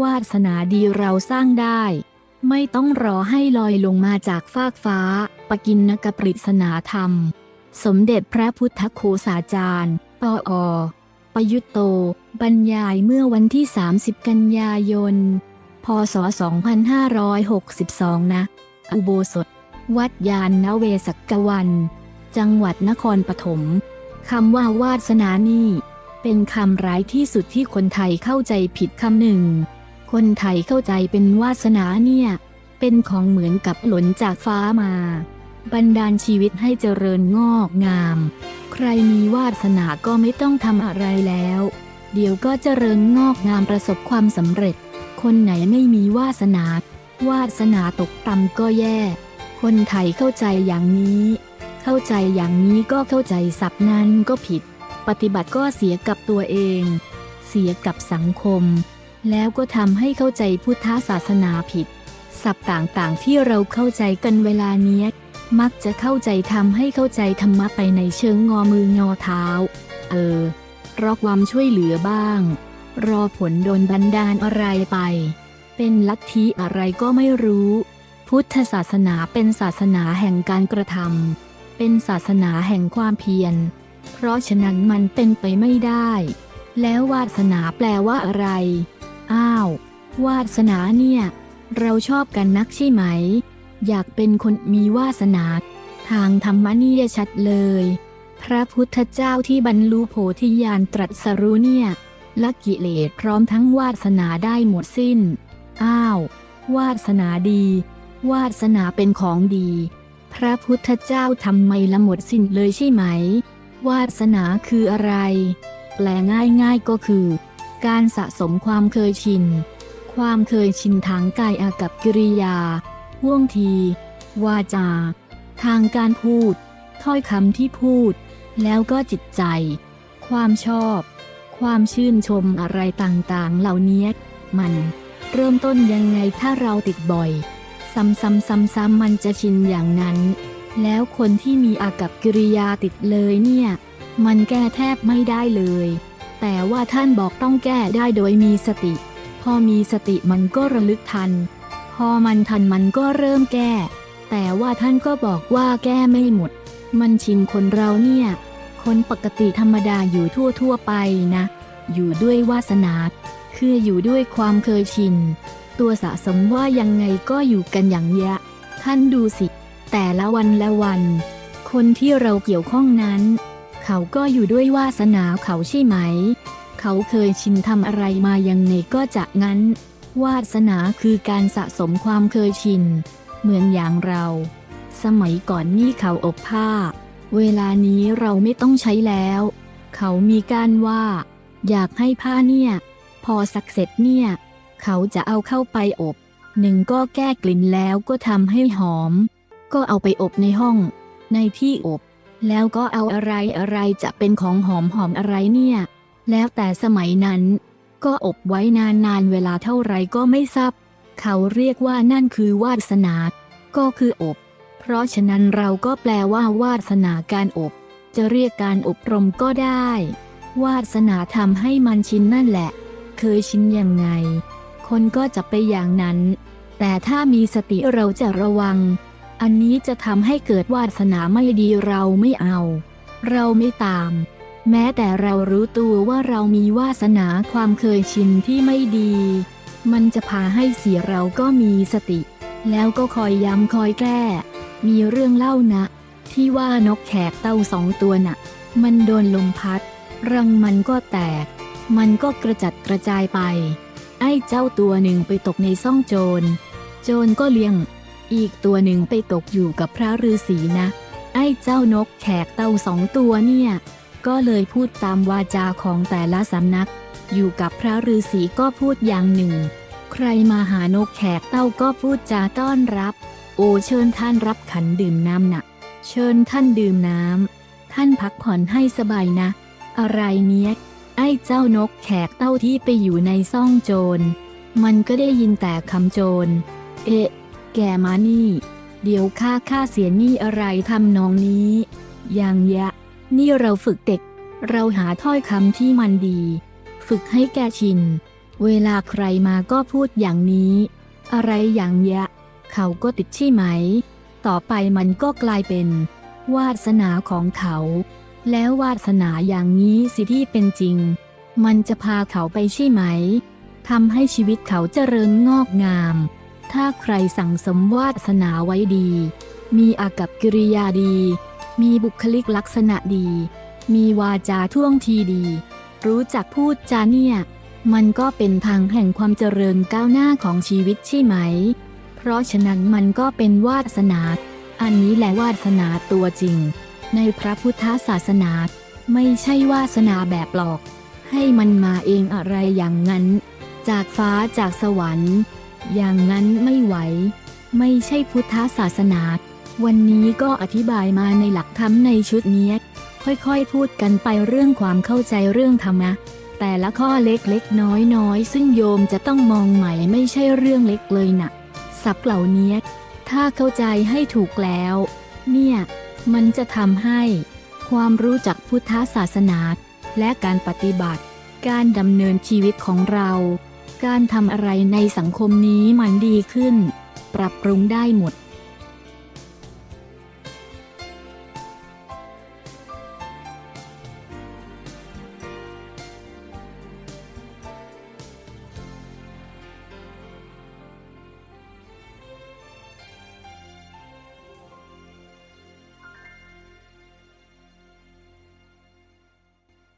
วาสนาดีเราสร้างได้ ไม่ต้องรอให้ลอยลงมาจากฟากฟ้า ปกินนกปริศนาธรรม สมเด็จพระพุทธโฆษาจารย์ปออประยุตโต บรรยายเมื่อวันที่ 30 กันยายน พศ 2562 นะ อุโบสถ วัดยานนเวศกวัน จังหวัดนครปฐมคำว่าวาสนานี่เป็นคำร้ายที่สุดที่คนไทยเข้าใจผิดคำหนึ่ง คนไทยเข้าใจเป็นวาสนาเนี่ย เป็นของเหมือนกับหล่นจากฟ้ามาบันดาลชีวิตให้เจริญงอกงาม ใครมีวาสนาก็ไม่ต้องทำอะไรแล้ว เดี๋ยวก็เจริญงอกงามประสบความสำเร็จ คนไหนไม่มีวาสนา วาสนาตกต่ำก็แย่ คนไทยเข้าใจอย่างนี้ เข้าใจอย่างนี้ก็เข้าใจศัพท์นั้นก็ผิด ปฏิบัติก็เสียกับตัวเอง เสียกับสังคม แล้วก็ทำให้เข้าใจพุทธศาสนาผิดศัพท์ต่างๆ ที่เราเข้าใจกันเวลาเนี้ย มักจะเข้าใจทำให้เข้าใจธรรมะไปในเชิงงอมืองอเท้า เออ รอความช่วยเหลือบ้าง รอผลโดนบันดาลอะไรไป เป็นลัทธิอะไรก็ไม่รู้ พุทธศาสนาเป็นศาสนาแห่งการกระทำเป็นศาสนาแห่งความเพียร เพราะฉะนั้นมันเป็นไปไม่ได้ แล้ววาสนาแปลว่าอะไร อ้าว วาสนาเนี่ย เราชอบกันนักใช่ไหม อยากเป็นคนมีวาสนา ทางธรรมนี่ชัดเลย พระพุทธเจ้าที่บรรลุโพธิญาณตรัสรู้เนี่ยละกิเลสพร้อมทั้งวาสนาได้หมดสิ้น อ้าว วาสนาดี วาสนาเป็นของดี พระพุทธเจ้าทำไมละหมดสิ้นเลยใช่ไหม วาสนาคืออะไร แปลง่ายๆก็คือ การสะสมความเคยชิน ความเคยชินทางกายอากับกิริยาว่วงที วาจา ทางการพูด ถ้อยคำที่พูด แล้วก็จิตใจ ความชอบ ความชื่นชมอะไรต่างๆ เหล่านี้มันเริ่มต้นยังไงถ้าเราติดบ่อย ซ้ำๆๆๆมันจะชินอย่างนั้น แล้วคนที่มีอากับกิริยาติดเลยเนี่ย มันแก้แทบไม่ได้เลย แต่ว่าท่านบอกต้องแก้ได้โดยมีสติ พอมีสติมันก็ระลึกทัน พอมันทันมันก็เริ่มแก้ แต่ว่าท่านก็บอกว่าแก้ไม่หมด มันชินคนเราเนี่ย คนปกติธรรมดาอยู่ทั่วทั่วไปนะ อยู่ด้วยวาสนา คืออยู่ด้วยความเคยชิน ตัวสะสมว่ายังไงก็อยู่กันอย่างเนี้ยท่านดูสิ แต่ละวันละวัน คนที่เราเกี่ยวข้องนั้น เขาก็อยู่ด้วยวาสนาเขาใช่ไหม เขาเคยชินทำอะไรมายังไงก็จะงั้น วาสนาคือการสะสมความเคยชิน เหมือนอย่างเรา สมัยก่อนนี่เขาอบผ้า เวลานี้เราไม่ต้องใช้แล้ว เขามีการว่า อยากให้ผ้าเนี่ย พอสักเสร็จเนี่ย เขาจะเอาเข้าไปอบ หนึ่งก็แก้กลิ่นแล้วก็ทำให้หอม ก็เอาไปอบในห้อง ในที่อบ แล้วก็เอาอะไรอะไรจะเป็นของหอมหอมอะไรเนี่ย แล้วแต่สมัยนั้น ก็อบไว้นานๆเวลาเท่าไรก็ไม่ทราบเขาเรียกว่านั่นคือวาสนา ก็คืออบ เพราะฉะนั้นเราก็แปลว่าวาสนาการอบ จะเรียกการอบรมก็ได้ วาสนาทำให้มันชินนั่นแหละ เคยชินยังไง คนก็จะไปอย่างนั้น แต่ถ้ามีสติเราจะระวัง อันนี้จะทำให้เกิดวาสนาไม่ดีเราไม่เอา เราไม่ตาม แม้แต่เรารู้ตัวว่าเรามีวาสนาความเคยชินที่ไม่ดี มันจะพาให้เสียเราก็มีสติ แล้วก็คอยย้ำคอยแก้ มีเรื่องเล่านะ ที่ว่านกแขกเต้าสองตัวน่ะ มันโดนลมพัด รังมันก็แตก มันก็กระจัดกระจายไป ไอ้เจ้าตัวหนึ่งไปตกในซ่องโจร โจรก็เลี้ยง อีกตัวหนึ่งไปตกอยู่กับพระฤาษีนะ ไอ้เจ้านกแขกเต้าสองตัวเนี่ย ก็เลยพูดตามวาจาของแต่ละสำนัก อยู่กับพระฤาษีก็พูดอย่างหนึ่ง ใครมาหานกแขกเต้าก็พูดจาต้อนรับ โอเชิญท่านรับขันดื่มน้ำนะ่ะ เชิญท่านดื่มน้ำท่านพักผ่อนให้สบายนะ อะไรเนี้ยไอ้เจ้านกแขกเต้าที่ไปอยู่ในซ่องโจร มันก็ได้ยินแต่คำโจร เอ๊ะ แกมานี่ เดี๋ยวข้าค่าเสียหนี่อะไรทำนองนี้ อย่างยะ นี่เราฝึกเด็ก เราหาถ้อยคำที่มันดี ฝึกให้แกชิน เวลาใครมาก็พูดอย่างนี้ อะไรอย่างยะ เขาก็ติดใช่ไหม ต่อไปมันก็กลายเป็น วาสนาของเขา แล้ววาสนาอย่างนี้สิที่เป็นจริง มันจะพาเขาไปใช่ไหมทำให้ชีวิตเขาเจริญงอกงาม ถ้าใครสั่งสมวาสนาไว้ดี มีอากับกิริยาดี มีบุคลิกลักษณะดี มีวาจาท่วงทีดี รู้จักพูดจาเนี่ย มันก็เป็นทางแห่งความเจริญก้าวหน้าของชีวิตใช่ไหม เพราะฉะนั้นมันก็เป็นวาสนา อันนี้แหละวาสนาตัวจริง ในพระพุทธศาสนา ไม่ใช่วาสนาแบบหลอก ให้มันมาเองอะไรอย่างนั้น จากฟ้าจากสวรรค์ อย่างนั้นไม่ไหว ไม่ใช่พุทธศาสนา วันนี้ก็อธิบายมาในหลักธรรมในชุดเนี้ ค่อยๆ พูดกันไปเรื่องความเข้าใจเรื่องธรรมะ แต่ละข้อเล็กๆ น้อยๆ ซึ่งโยมจะต้องมองใหม่ไม่ใช่เรื่องเล็กเลยนะศัพท์เหล่านี้ถ้าเข้าใจให้ถูกแล้ว เนี่ย มันจะทำให้ ความรู้จักพุทธศาสนา และการปฏิบัติ การดำเนินชีวิตของเรา การทำอะไรในสังคมนี้มันดีขึ้น ปรับปรุงได้หมด